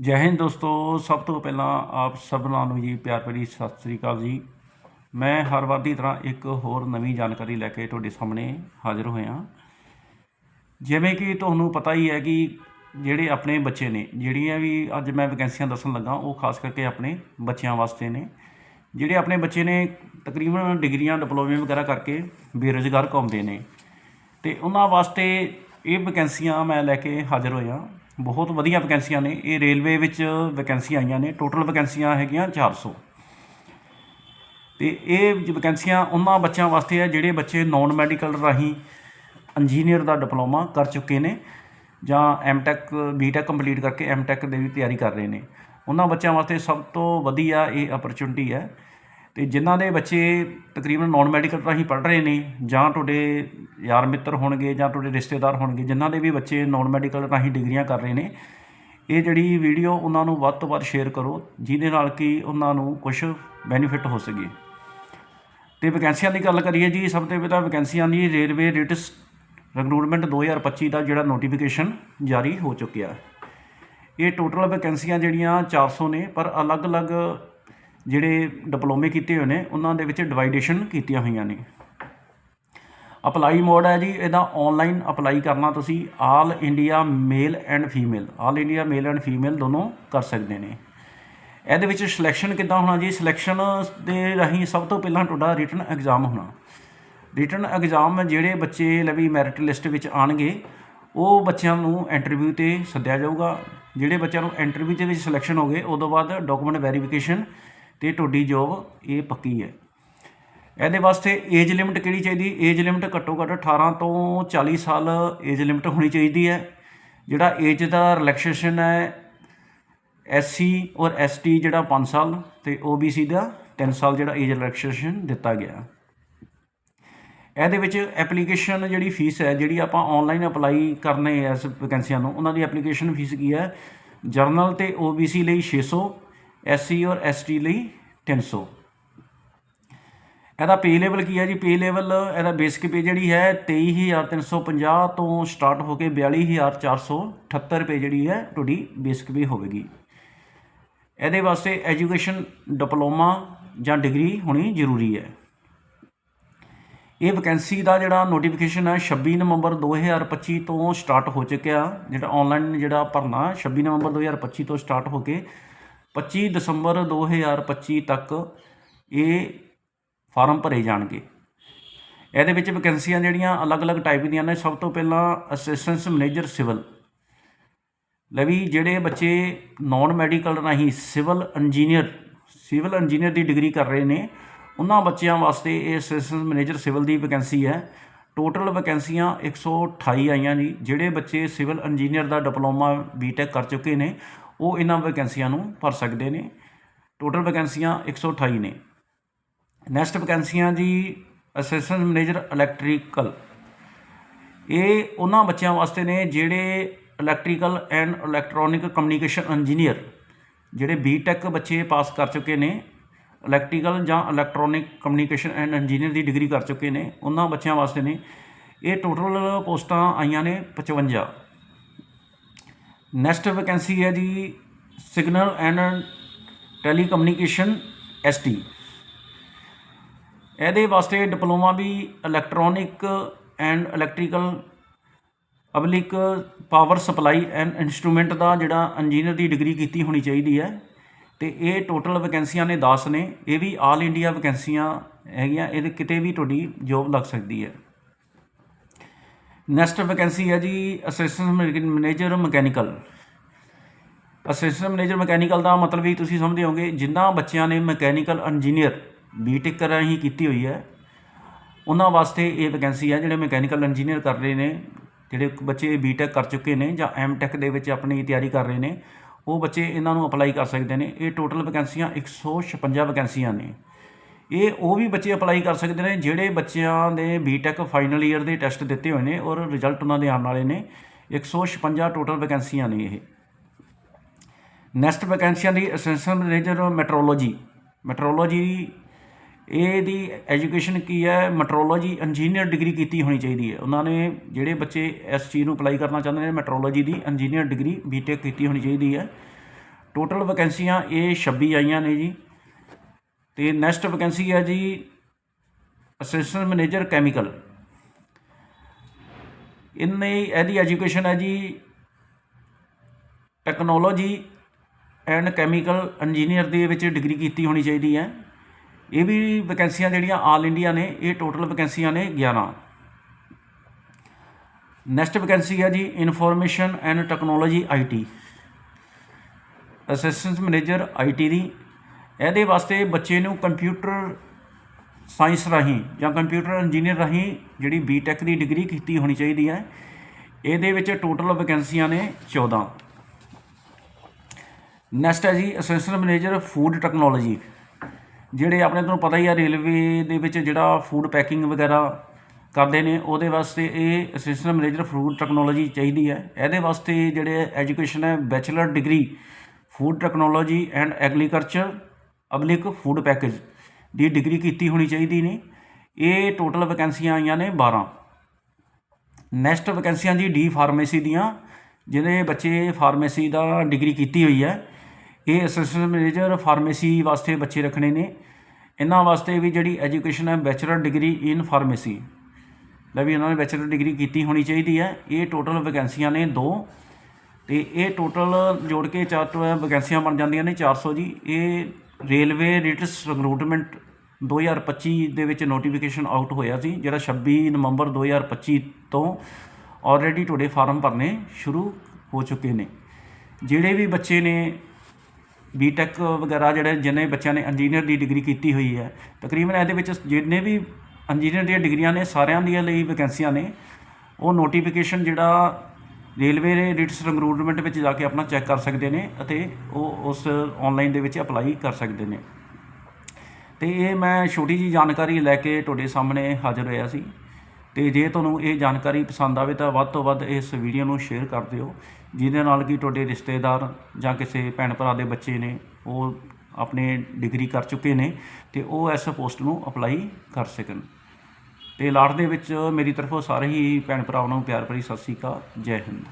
ਜੈ ਹਿੰਦ ਦੋਸਤੋ, ਸਭ ਤੋਂ ਪਹਿਲਾਂ ਆਪ ਸਭਨਾਂ ਨੂੰ ਜੀ ਪਿਆਰ ਭਰੀ ਸਤਿ ਸ੍ਰੀ ਅਕਾਲ ਜੀ। ਮੈਂ ਹਰ ਵਾਰ ਦੀ ਤਰ੍ਹਾਂ ਇੱਕ ਹੋਰ ਨਵੀਂ ਜਾਣਕਾਰੀ ਲੈ ਕੇ ਤੁਹਾਡੇ ਸਾਹਮਣੇ ਹਾਜ਼ਰ ਹੋਇਆ। ਜਿਵੇਂ ਕਿ ਤੁਹਾਨੂੰ ਪਤਾ ਹੀ ਹੈ ਕਿ ਜਿਹੜੇ ਆਪਣੇ ਬੱਚੇ ਨੇ, ਜਿਹੜੀਆਂ ਵੀ ਅੱਜ ਮੈਂ ਵੈਕੈਂਸੀਆਂ ਦੱਸਣ ਲੱਗਾ, ਉਹ ਖਾਸ ਕਰਕੇ ਆਪਣੇ ਬੱਚਿਆਂ ਵਾਸਤੇ ਨੇ। ਜਿਹੜੇ ਆਪਣੇ ਬੱਚੇ ਨੇ, ਤਕਰੀਬਨ ਡਿਗਰੀਆਂ ਡਿਪਲੋਮੇ ਵਗੈਰਾ ਕਰਕੇ ਬੇਰੁਜ਼ਗਾਰ ਘੁੰਮਦੇ ਨੇ। ਤੇ ਉਹਨਾਂ ਵਾਸਤੇ ਇਹ ਵੈਕੈਂਸੀਆਂ ਮੈਂ ਲੈ ਕੇ ਹਾਜ਼ਰ ਹੋਇਆ। ਬਹੁਤ ਵਧੀਆ ਵੈਕੈਂਸੀਆਂ ਨੇ। ਇਹ ਰੇਲਵੇ ਵਿੱਚ ਵੈਕੈਂਸੀਆਂ ਆਈਆਂ ਨੇ। ਟੋਟਲ ਵੈਕੈਂਸੀਆਂ ਹੈਗੀਆਂ 400 ਤੇ ਇਹ ਵੈਕੈਂਸੀਆਂ ਉਹਨਾਂ ਬੱਚਿਆਂ ਵਾਸਤੇ ਹੈ ਜਿਹੜੇ ਬੱਚੇ ਨਾਨ ਮੈਡੀਕਲ ਰਾਹੀਂ ਇੰਜੀਨੀਅਰ ਦਾ ਡਿਪਲੋਮਾ ਕਰ ਚੁੱਕੇ ਨੇ ਜਾਂ ਐਮਟੈਕ ਬੀਟੈਕ ਕੰਪਲੀਟ ਕਰਕੇ ਐਮਟੈਕ ਦੇ ਵੀ ਤਿਆਰੀ ਕਰ ਰਹੇ ਨੇ। ਉਹਨਾਂ ਬੱਚਿਆਂ ਵਾਸਤੇ ਸਭ ਤੋਂ ਵਧੀਆ ਇਹ ਓਪਰਚੁਨਿਟੀ ਹੈ। ਤੇ ਜਿਨ੍ਹਾਂ ਦੇ ਬੱਚੇ ਤਕਰੀਬਨ ਨਾਨ ਮੈਡੀਕਲ ਰਾਹੀਂ ਪੜ੍ਹ ਰਹੇ ਨੇ ਜਾਂ ਤੁਹਾਡੇ ਯਾਰ ਮਿੱਤਰ ਹੋਣਗੇ ਜਾਂ ਤੁਹਾਡੇ ਰਿਸ਼ਤੇਦਾਰ ਹੋਣਗੇ, ਜਿਨ੍ਹਾਂ ਦੇ ਵੀ ਬੱਚੇ ਨਾਨ ਮੈਡੀਕਲ ਰਾਹੀਂ ਡਿਗਰੀਆਂ ਕਰ ਰਹੇ ਨੇ, ਇਹ ਜਿਹੜੀ ਵੀਡੀਓ ਉਹਨਾਂ ਨੂੰ ਵੱਧ ਤੋਂ ਵੱਧ ਸ਼ੇਅਰ ਕਰੋ, ਜਿਹਦੇ ਨਾਲ ਕਿ ਉਹਨਾਂ ਨੂੰ ਕੁਝ ਬੈਨੀਫਿਟ ਹੋ ਸਕੇ। ਤੇ ਵੈਕੈਂਸੀਆਂ ਦੀ ਗੱਲ ਕਰੀਏ ਜੀ, ਸਭ ਤੋਂ ਪਹਿਲਾਂ ਵੈਕੈਂਸੀਆਂ ਦੀ ਰੇਲਵੇ ਰੇਟਸ ਰਿਕਰੂਟਮੈਂਟ 2025 ਦਾ ਜਿਹੜਾ ਨੋਟੀਫਿਕੇਸ਼ਨ ਜਾਰੀ ਹੋ ਚੁੱਕਿਆ। ਇਹ ਟੋਟਲ ਵੈਕੈਂਸੀਆਂ ਜਿਹੜੀਆਂ 400 ਨੇ, ਪਰ ਅਲੱਗ-ਅਲੱਗ ਜਿਹੜੇ ਡਿਪਲੋਮੇ ਕੀਤੇ ਹੋਏ ਨੇ, ਉਹਨਾਂ ਦੇ ਵਿੱਚ ਡਿਵਾਈਡੇਸ਼ਨ ਕੀਤੀਆਂ ਹੋਈਆਂ ਨੇ। ਅਪਲਾਈ ਮੋਡ ਹੈ ਜੀ, ਇਹਦਾ ਆਨਲਾਈਨ ਅਪਲਾਈ ਕਰਨਾ ਤੁਸੀਂ all India male and female all India male and female ਦੋਨੋਂ ਕਰ ਸਕਦੇ ਨੇ। ਇਹਦੇ ਵਿੱਚ ਸਿਲੈਕਸ਼ਨ ਕਿੱਦਾਂ ਹੋਣਾ ਜੀ? ਸਿਲੈਕਸ਼ਨ ਦੇ ਰਾਹੀਂ ਸਭ ਤੋਂ ਪਹਿਲਾਂ ਤੁਹਾਡਾ ਰਿਟਨ ਐਗਜ਼ਾਮ ਹੋਣਾ। ਰਿਟਨ ਐਗਜ਼ਾਮ ਜਿਹੜੇ ਬੱਚੇ ਲਵੀ ਮੈਰਿਟ ਲਿਸਟ ਵਿੱਚ ਆਣਗੇ ਉਹ ਬੱਚਿਆਂ ਨੂੰ ਇੰਟਰਵਿਊ ਤੇ ਸੱਦਿਆ ਜਾਊਗਾ। ਜਿਹੜੇ ਬੱਚਿਆਂ ਨੂੰ ਇੰਟਰਵਿਊ ਦੇ ਵਿੱਚ ਸਿਲੈਕਸ਼ਨ ਹੋ ਗਏ, ਉਦੋਂ ਬਾਅਦ ਡਾਕੂਮੈਂਟ ਵੈਰੀਫਿਕੇਸ਼ਨ ਤੇ ਤੁਹਾਡੀ ਜੋਬ ਇਹ ਪੱਕੀ ਹੈ। ਇਹਦੇ ਵਾਸਤੇ ਏਜ ਲਿਮਿਟ ਕਿਹੜੀ ਚਾਹੀਦੀ? ਏਜ ਲਿਮਿਟ ਘੱਟੋ ਘੱਟ 18 ਤੋਂ 40 ਸਾਲ ਏਜ ਲਿਮਿਟ ਹੋਣੀ ਚਾਹੀਦੀ ਹੈ। ਜਿਹੜਾ ਏਜ ਦਾ ਰਿਲੈਕਸੇਸ਼ਨ ਹੈ ਐਸਸੀ ਔਰ ਐਸਟੀ ਜਿਹੜਾ 5 ਸਾਲ ਤੇ OBC ਦਾ 3 ਸਾਲ ਜਿਹੜਾ ਏਜ ਰਿਲੈਕਸੇਸ਼ਨ ਦਿੱਤਾ ਗਿਆ। ਇਹਦੇ ਵਿੱਚ ਐਪਲੀਕੇਸ਼ਨ ਜਿਹੜੀ ਫੀਸ ਹੈ, ਜਿਹੜੀ ਆਪਾਂ ਆਨਲਾਈਨ ਅਪਲਾਈ ਕਰਨੇ ਐਸ ਵੈਕੈਂਸੀਆਂ ਨੂੰ, ਉਹਨਾਂ ਦੀ ਐਪਲੀਕੇਸ਼ਨ ਫੀਸ ਕੀ ਹੈ? ਜਰਨਲ ਤੇ OBC ਲਈ 600 ਐਸਸੀ ਔਰ ਐਸਟੀ ਲਈ 300 ਇਹਦਾ ਪੇ ਲੈਵਲ ਕੀ ਹੈ ਜੀ? ਪੇ ਲੈਵਲ ਇਹਦਾ ਬੇਸਿਕ ਪੇ ਜਿਹੜੀ ਹੈ 23350 ਤੋਂ ਸਟਾਰਟ ਹੋ ਕੇ 42478 ਰੁਪਏ ਜਿਹੜੀ ਹੈ ਤੁਹਾਡੀ ਬੇਸਿਕ ਪੇ ਹੋਵੇਗੀ। ਇਹਦੇ ਵਾਸਤੇ ਐਜੂਕੇਸ਼ਨ ਡਿਪਲੋਮਾ ਜਾਂ ਡਿਗਰੀ ਹੋਣੀ ਜ਼ਰੂਰੀ ਹੈ। ਇਹ ਵੈਕੈਂਸੀ ਦਾ ਜਿਹੜਾ ਨੋਟੀਫਿਕੇਸ਼ਨ ਹੈ 26 ਨਵੰਬਰ 2025 ਤੋਂ ਸਟਾਰਟ ਹੋ ਚੁੱਕਿਆ। ਜਿਹੜਾ ਆਨਲਾਈਨ ਜਿਹੜਾ ਭਰਨਾ 26 ਨਵੰਬਰ 2025 ਤੋਂ ਸਟਾਰਟ ਹੋ ਕੇ 25 ਦਸੰਬਰ 2025 ਤੱਕ ਇਹ ਫਾਰਮ ਭਰੇ ਜਾਣਗੇ। ਇਹਦੇ ਵਿੱਚ ਵੈਕੈਂਸੀਆਂ ਜਿਹੜੀਆਂ ਅਲੱਗ-ਅਲੱਗ ਟਾਈਪ ਦੀਆਂ ਨੇ, ਸਭ ਤੋਂ ਪਹਿਲਾਂ ਅਸਿਸਟੈਂਟ ਮੈਨੇਜਰ ਸਿਵਲ ਲਵੀ ਜਿਹੜੇ ਬੱਚੇ ਨਾਨ ਮੈਡੀਕਲ ਰਾਹੀਂ ਸਿਵਲ ਇੰਜੀਨੀਅਰ ਸਿਵਲ ਇੰਜੀਨੀਅਰ ਦੀ ਡਿਗਰੀ ਕਰ ਰਹੇ ਨੇ, ਉਹਨਾਂ ਬੱਚਿਆਂ ਵਾਸਤੇ ਇਹ ਅਸਿਸਟੈਂਟ ਮੈਨੇਜਰ ਸਿਵਲ ਦੀ ਵੈਕੈਂਸੀ ਹੈ। ਟੋਟਲ ਵੈਕੈਂਸੀਆਂ 128 ਆਈਆਂ ਜੀ, ਜਿਹੜੇ ਬੱਚੇ ਸਿਵਲ ਇੰਜੀਨੀਅਰ ਦਾ ਡਿਪਲੋਮਾ ਬੀਟੈਕ ਕਰ ਚੁੱਕੇ ਨੇ, ਉਹ ਇਹਨਾਂ ਵੈਕੈਂਸੀਆਂ ਨੂੰ ਭਰ ਸਕਦੇ ਨੇ। ਟੋਟਲ ਵੈਕੈਂਸੀਆਂ 128 ਨੇ। ਨੈਕਸਟ ਵੈਕੈਂਸੀਆਂ ਜੀ ਅਸਿਸਟੈਂਟ ਮੈਨੇਜਰ ਇਲੈਕਟ੍ਰੀਕਲ ਇਹ ਉਹਨਾਂ ਬੱਚਿਆਂ ਵਾਸਤੇ ਨੇ ਜਿਹੜੇ electrical and electronic communication engineer ਜਿਹੜੇ ਬੀਟੈਕ ਬੱਚੇ ਪਾਸ ਕਰ ਚੁੱਕੇ ਨੇ ਇਲੈਕਟ੍ਰੀਕਲ ਜਾਂ ਇਲੈਕਟ੍ਰੋਨਿਕ ਕਮਿਊਨੀਕੇਸ਼ਨ ਐਂਡ ਇੰਜੀਨੀਅਰ ਦੀ ਡਿਗਰੀ ਕਰ ਚੁੱਕੇ ਨੇ ਉਹਨਾਂ ਬੱਚਿਆਂ ਵਾਸਤੇ ਨੇ ਇਹ ਟੋਟਲ ਪੋਸਟਾਂ ਆਈਆਂ ਨੇ 55 ਨੈਕਸਟ ਵੈਕੈਂਸੀ ਹੈ ਜੀ ਸਿਗਨਲ ਐਂਡ ਟੈਲੀਕਮਿਊਨੀਕੇਸ਼ਨ ਐਸਟੀ ਇਹਦੇ ਵਾਸਤੇ diploma we electronic and electrical public power supply and instrument ਦਾ ਜਿਹੜਾ ਇੰਜੀਨੀਅਰ ਦੀ ਡਿਗਰੀ ਕੀਤੀ ਹੋਣੀ ਚਾਹੀਦੀ ਹੈ। ਤੇ ਇਹ ਟੋਟਲ ਵੈਕੈਂਸੀਆਂ ਨੇ 10 ਨੇ, ਇਹ ਵੀ ਆਲ ਇੰਡੀਆ ਵੈਕੈਂਸੀਆਂ ਹੈਗੀਆਂ, ਇਹਦੇ ਕਿਤੇ ਵੀ ਤੁਹਾਡੀ ਜੋਬ ਲੱਗ ਸਕਦੀ ਹੈ। ਨੈਕਸਟ ਵੈਕੈਂਸੀ ਹੈ ਜੀ assistant manager mechanical assistant manager mechanical ਦਾ ਮਤਲਬ ਵੀ ਤੁਸੀਂ ਸਮਝਦੇ ਹੋਗੇ ਜਿਨ੍ਹਾਂ ਬੱਚਿਆਂ ਨੇ ਮਕੈਨੀਕਲ ਇੰਜੀਨੀਅਰ ਬੀਟੈਕ ਰਾਹੀਂ ਕੀਤੀ ਹੋਈ ਹੈ। ਉਹਨਾਂ ਵਾਸਤੇ ਇਹ ਵੈਕੈਂਸੀ ਹੈ ਜਿਹੜੇ ਮਕੈਨੀਕਲ ਇੰਜੀਨੀਅਰ ਕਰ ਰਹੇ ਨੇ, ਜਿਹੜੇ ਬੱਚੇ ਬੀਟੈਕ ਕਰ ਚੁੱਕੇ ਨੇ ਜਾਂ ਐਮਟੈਕ ਦੇ ਵਿੱਚ ਆਪਣੀ ਤਿਆਰੀ ਕਰ ਰਹੇ ਨੇ, ਉਹ ਬੱਚੇ ਇਹਨਾਂ ਨੂੰ ਅਪਲਾਈ ਕਰ ਸਕਦੇ ਨੇ। ਇਹ ਟੋਟਲ ਵੈਕੈਂਸੀਆਂ 156 ਵੈਕੈਂਸੀਆਂ ਨੇ। ਇਹ ਉਹ ਵੀ ਬੱਚੇ ਅਪਲਾਈ ਕਰ ਸਕਦੇ ਨੇ ਜਿਹੜੇ ਬੱਚਿਆਂ ਦੇ ਬੀਟੈਕ ਫਾਈਨਲ ਈਅਰ ਦੇ ਟੈਸਟ ਦਿੱਤੇ ਹੋਏ ਨੇ ਔਰ ਰਿਜ਼ਲਟ ਉਹਨਾਂ ਦੇ ਆਉਣ ਵਾਲੇ ਨੇ। 156 ਟੋਟਲ ਵੈਕੈਂਸੀਆਂ ਨੇ ਇਹ। ਨੈਕਸਟ ਵੈਕੈਂਸੀਆਂ ਦੀ ਅਸਿਸਟੈਂਟ ਮੈਨੇਜਰ ਮੈਟਰੋਲੋਜੀ ਮੈਟਰੋਲੋਜੀ ਇਹਦੀ ਐਜੂਕੇਸ਼ਨ ਕੀ ਹੈ? ਮੈਟਰੋਲੋਜੀ ਇੰਜੀਨੀਅਰ ਡਿਗਰੀ ਕੀਤੀ ਹੋਣੀ ਚਾਹੀਦੀ ਹੈ। ਉਹਨਾਂ ਨੇ ਜਿਹੜੇ ਬੱਚੇ ਇਸ ਚੀਜ਼ ਨੂੰ ਅਪਲਾਈ ਕਰਨਾ ਚਾਹੁੰਦੇ ਨੇ ਮੈਟਰੋਲੋਜੀ ਦੀ ਇੰਜੀਨੀਅਰ ਡਿਗਰੀ ਬੀਟੈਕ ਕੀਤੀ ਹੋਣੀ ਚਾਹੀਦੀ ਹੈ। ਟੋਟਲ ਵੈਕੈਂਸੀਆਂ ਇਹ 26 ਆਈਆਂ ਨੇ ਜੀ। ਤੇ ਨੈਕਸਟ ਵੈਕੈਂਸੀ ਹੈ ਜੀ ਅਸਿਸਟੈਂਟ ਮੈਨੇਜਰ ਕੈਮੀਕਲ ਇਹਨੇ ਇਹਦੀ ਐਜੂਕੇਸ਼ਨ ਹੈ ਜੀ ਟੈਕਨੋਲੋਜੀ ਐਂਡ ਕੈਮੀਕਲ ਇੰਜੀਨੀਅਰ ਦੇ ਵਿੱਚ ਡਿਗਰੀ ਕੀਤੀ ਹੋਣੀ ਚਾਹੀਦੀ ਹੈ। ਇਹ ਵੀ ਵੈਕੈਂਸੀਆਂ ਜਿਹੜੀਆਂ ਆਲ ਇੰਡੀਆ ਨੇ, ਇਹ ਟੋਟਲ ਵੈਕੈਂਸੀਆਂ ਨੇ 11 ਨੈਕਸਟ ਵੈਕੈਂਸੀ ਹੈ ਜੀ information and technology IT assistant manager IT ਦੀ। ਇਹਦੇ ਵਾਸਤੇ ਬੱਚੇ ਨੂੰ ਕੰਪਿਊਟਰ ਸਾਇੰਸ ਰਾਹੀਂ ਜਾਂ ਕੰਪਿਊਟਰ ਇੰਜੀਨੀਅਰ ਰਾਹੀਂ ਜਿਹੜੀ ਬੀਟੈਕ ਦੀ ਡਿਗਰੀ ਕੀਤੀ ਹੋਣੀ ਚਾਹੀਦੀ ਹੈ। ਇਹਦੇ ਵਿੱਚ ਟੋਟਲ ਵੈਕੈਂਸੀਆਂ ਨੇ 14 ਨੈਕਸਟ ਹੈ ਜੀ ਅਸਿਸਟੈਂਟ ਮੈਨੇਜਰ ਫੂਡ ਟੈਕਨੋਲੋਜੀ ਜਿਹੜੇ ਆਪਣੇ ਤੁਹਾਨੂੰ ਪਤਾ ਹੀ ਆ ਰੇਲਵੇ ਦੇ ਵਿੱਚ ਜਿਹੜਾ ਫੂਡ ਪੈਕਿੰਗ ਵਗੈਰਾ ਕਰਦੇ ਨੇ, ਉਹਦੇ ਵਾਸਤੇ ਇਹ ਅਸਿਸਟੈਂਟ ਮੈਨੇਜਰ ਫੂਡ ਟੈਕਨੋਲੋਜੀ ਚਾਹੀਦੀ ਹੈ। ਇਹਦੇ ਵਾਸਤੇ ਜਿਹੜੇ ਐਜੂਕੇਸ਼ਨ ਹੈ bachelor degree food technology and agriculture ਅਬਲਿਕ food package ਦੀ ਡਿਗਰੀ ਕੀਤੀ ਹੋਣੀ ਚਾਹੀਦੀ ਨੇ। ਇਹ ਟੋਟਲ ਵੈਕੈਂਸੀਆਂ ਆਈਆਂ ਨੇ 12 ਨੈਕਸਟ ਵੈਕੈਂਸੀਆਂ ਜੀ ਡੀ ਫਾਰਮੇਸੀ ਦੀਆਂ, ਜਿਹਦੇ ਬੱਚੇ ਫਾਰਮੇਸੀ ਦਾ ਡਿਗਰੀ ਕੀਤੀ ਹੋਈ ਹੈ। ਇਹ ਅਸਿਸਟੈਂਟ ਮੈਨੇਜਰ ਫਾਰਮੇਸੀ ਵਾਸਤੇ ਬੱਚੇ ਰੱਖਣੇ ਨੇ। ਇਹਨਾਂ ਵਾਸਤੇ ਵੀ ਜਿਹੜੀ ਐਜੂਕੇਸ਼ਨ ਹੈ ਬੈਚਲਰ ਡਿਗਰੀ ਇਨ ਫਾਰਮੇਸੀ ਲੈ ਵੀ ਇਹਨਾਂ ਨੇ ਬੈਚਲਰ ਡਿਗਰੀ ਕੀਤੀ ਹੋਣੀ ਚਾਹੀਦੀ ਹੈ। ਇਹ ਟੋਟਲ ਵੈਕੈਂਸੀਆਂ ਨੇ ਦੋ। ਤੇ ਇਹ ਟੋਟਲ ਜੋੜ ਕੇ ਚਾਰ ਤੋਂ ਵੈਕੈਂਸੀਆਂ ਬਣ ਜਾਂਦੀਆਂ ਨੇ 400 ਜੀ। ਇਹ ਰੇਲਵੇ ਰਿਟਸ ਰਿਕਰੂਟਮੈਂਟ 2025 ਦੇ ਵਿੱਚ ਨੋਟੀਫਿਕੇਸ਼ਨ ਆਊਟ ਹੋਇਆ ਸੀ, ਜਿਹੜਾ 26 ਨਵੰਬਰ 2025 ਤੋਂ ਆਲਰੇਡੀ ਤੁਹਾਡੇ ਫਾਰਮ ਭਰਨੇ ਸ਼ੁਰੂ ਹੋ ਚੁੱਕੇ ਨੇ। ਜਿਹੜੇ ਵੀ ਬੱਚੇ ਨੇ ਬੀਟੈਕ ਵਗੈਰਾ ਜਿਹੜੇ ਜਿੰਨੇ ਬੱਚਿਆਂ ਨੇ ਇੰਜੀਨੀਅਰ ਦੀ ਡਿਗਰੀ ਕੀਤੀ ਹੋਈ ਹੈ, ਤਕਰੀਬਨ ਇਹਦੇ ਵਿੱਚ ਜਿੰਨੇ ਵੀ ਇੰਜੀਨੀਅਰ ਦੀਆਂ ਡਿਗਰੀਆਂ ਨੇ, ਸਾਰਿਆਂ ਦੀਆਂ ਲਈ ਵੈਕੈਂਸੀਆਂ ਨੇ, ਉਹ ਨੋਟੀਫਿਕੇਸ਼ਨ ਜਿਹੜਾ ਰੇਲਵੇ ਦੇ ਰਿਟਸ ਰਿਕਰੂਟਮੈਂਟ ਵਿੱਚ ਜਾ ਕੇ ਆਪਣਾ ਚੈੱਕ ਕਰ ਸਕਦੇ ਨੇ ਅਤੇ ਉਹ ਉਸ ਆਨਲਾਈਨ ਦੇ ਵਿੱਚ ਅਪਲਾਈ ਕਰ ਸਕਦੇ ਨੇ। ਤੇ ਇਹ ਮੈਂ ਛੋਟੀ ਜੀ ਜਾਣਕਾਰੀ ਲੈ ਕੇ ਤੁਹਾਡੇ ਸਾਹਮਣੇ ਹਾਜ਼ਰ ਹੋਇਆ ਸੀ। ਤੇ ਜੇ ਤੁਹਾਨੂੰ ਇਹ ਜਾਣਕਾਰੀ ਪਸੰਦ ਆਵੇ ਤਾਂ ਵੱਧ ਤੋਂ ਵੱਧ ਇਸ ਵੀਡੀਓ ਨੂੰ ਸ਼ੇਅਰ ਕਰ ਦਿਓ, ਜਿਹਦੇ ਨਾਲ ਕਿ ਤੁਹਾਡੇ ਰਿਸ਼ਤੇਦਾਰ ਜਾਂ ਕਿਸੇ ਭੈਣ ਭਰਾ ਦੇ ਬੱਚੇ ਨੇ, ਉਹ ਆਪਣੇ ਡਿਗਰੀ ਕਰ ਚੁੱਕੇ ਨੇ ਤੇ ਉਹ ਇਸ ਪੋਸਟ ਨੂੰ ਅਪਲਾਈ ਕਰ ਸਕਣ। ਤੇ ਲਾੜ ਦੇ ਵਿੱਚ ਮੇਰੀ ਤਰਫੋਂ ਸਾਰੇ ਹੀ ਭੈਣ ਭਰਾਵਾਂ ਨੂੰ ਪਿਆਰ ਭਰੀ ਸਤਿ ਸ੍ਰੀ ਅਕਾਲ, ਜੈ ਹਿੰਦ।